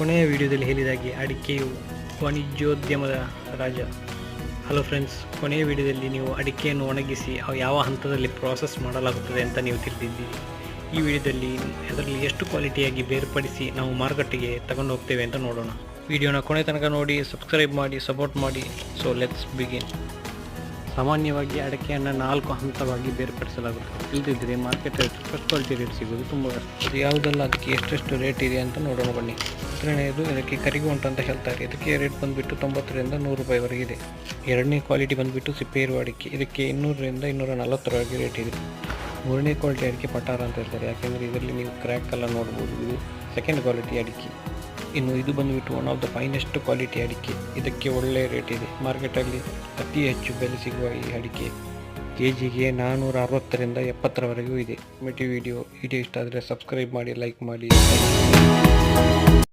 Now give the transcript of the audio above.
ಕೊನೆಯ ವಿಡಿಯೋದಲ್ಲಿ ಹೇಳಿದಾಗೆ ಅಡಿಕೆಯು ವಾಣಿಜ್ಯೋದ್ಯಮದ ರಾಜ. ಹಲೋ ಫ್ರೆಂಡ್ಸ್ ಕೊನೆಯ ವಿಡಿಯೋದಲ್ಲಿ ನೀವು ಅಡಿಕೆಯನ್ನು ಒಣಗಿಸಿ ಯಾವ ಹಂತದಲ್ಲಿ ಪ್ರಾಸೆಸ್ ಮಾಡಲಾಗುತ್ತದೆ ಅಂತ ನೀವು ತಿಳಿದಿದ್ದೀರಿ. ಈ ವಿಡಿಯೋದಲ್ಲಿ ಅದರಲ್ಲಿ ಎಷ್ಟು ಕ್ವಾಲಿಟಿಯಾಗಿ ಬೇರ್ಪಡಿಸಿ ನಾವು ಮಾರುಕಟ್ಟೆಗೆ ತಗೊಂಡು ಹೋಗ್ತೇವೆ ಅಂತ ನೋಡೋಣ. ವಿಡಿಯೋನ ಕೊನೆ ತನಕ ನೋಡಿ ಸಬ್ಸ್ಕ್ರೈಬ್ ಮಾಡಿ ಸಪೋರ್ಟ್ ಮಾಡಿ. ಸೊ ಲೆಟ್ಸ್ ಬಿಗಿನ್ ಸಾಮಾನ್ಯವಾಗಿ ಅಡಕೆಯನ್ನು ನಾಲ್ಕು ಹಂತವಾಗಿ ಬೇರ್ಪಡಿಸಲಾಗುತ್ತದೆ. ಇಲ್ಲದಿದ್ದರೆ ಮಾರ್ಕೆಟ್ ಫಸ್ಟ್ ಕ್ವಾಲಿಟಿ ರೇಟ್ ಸಿಗೋದು ತುಂಬ ಅದು ಯಾವುದೆಲ್ಲ, ಅದಕ್ಕೆ ಎಷ್ಟೆಷ್ಟು ರೇಟ್ ಇದೆ ಅಂತ ನೋಡೋಣ ಬನ್ನಿ. ಮೊದಲನೆಯದು ಇದಕ್ಕೆ ಕರಿಗುಂಟು ಅಂತ ಹೇಳ್ತಾರೆ. ಇದಕ್ಕೆ ರೇಟ್ ಬಂದುಬಿಟ್ಟು ತೊಂಬತ್ತರಿಂದ ನೂರು ರೂಪಾಯಿವರೆಗೆ ಇದೆ. ಎರಡನೇ ಕ್ವಾಲಿಟಿ ಬಂದುಬಿಟ್ಟು ಸಿಪ್ಪೆ ಇರುವ ಅಡಿಕೆ ಇದಕ್ಕೆ ಇನ್ನೂರರಿಂದ ಇನ್ನೂರ ನಲವತ್ತರವರೆಗೆ ರೇಟ್ ಇದೆ. ಮೂರನೇ ಕ್ವಾಲಿಟಿ ಅಡಿಕೆ ಪಟಾರ ಅಂತ ಹೇಳ್ತಾರೆ. ಯಾಕೆಂದರೆ ಇದರಲ್ಲಿ ನೀವು ಕ್ರ್ಯಾಕ್ ಎಲ್ಲ ನೋಡ್ಬೋದು. ಇದು ಸೆಕೆಂಡ್ ಕ್ವಾಲಿಟಿ ಅಡಿಕೆ. ಇನ್ನು ಇದು ಬಂದುಬಿಟ್ಟು one of the finest quality ಅಡಿಕೆ. ಇದಕ್ಕೆ ಒಳ್ಳೆಯ ರೇಟ್ ಇದೆ. ಮಾರ್ಕೆಟಲ್ಲಿ ಅತಿ ಹೆಚ್ಚು ಬೆಲೆ ಸಿಗುವ ಈ ಅಡಿಕೆ. ಕೆ ಜಿಗೆ ನಾನ್ನೂರ ಅರವತ್ತರಿಂದ ಎಪ್ಪತ್ತರವರೆಗೂ ಇದೆ. ಮೆಟಿ ವಿಡಿಯೋ ವಿಡಿಯೋ ಇಷ್ಟ ಆದರೆ ಸಬ್ಸ್ಕ್ರೈಬ್ ಮಾಡಿ ಲೈಕ್ ಮಾಡಿ.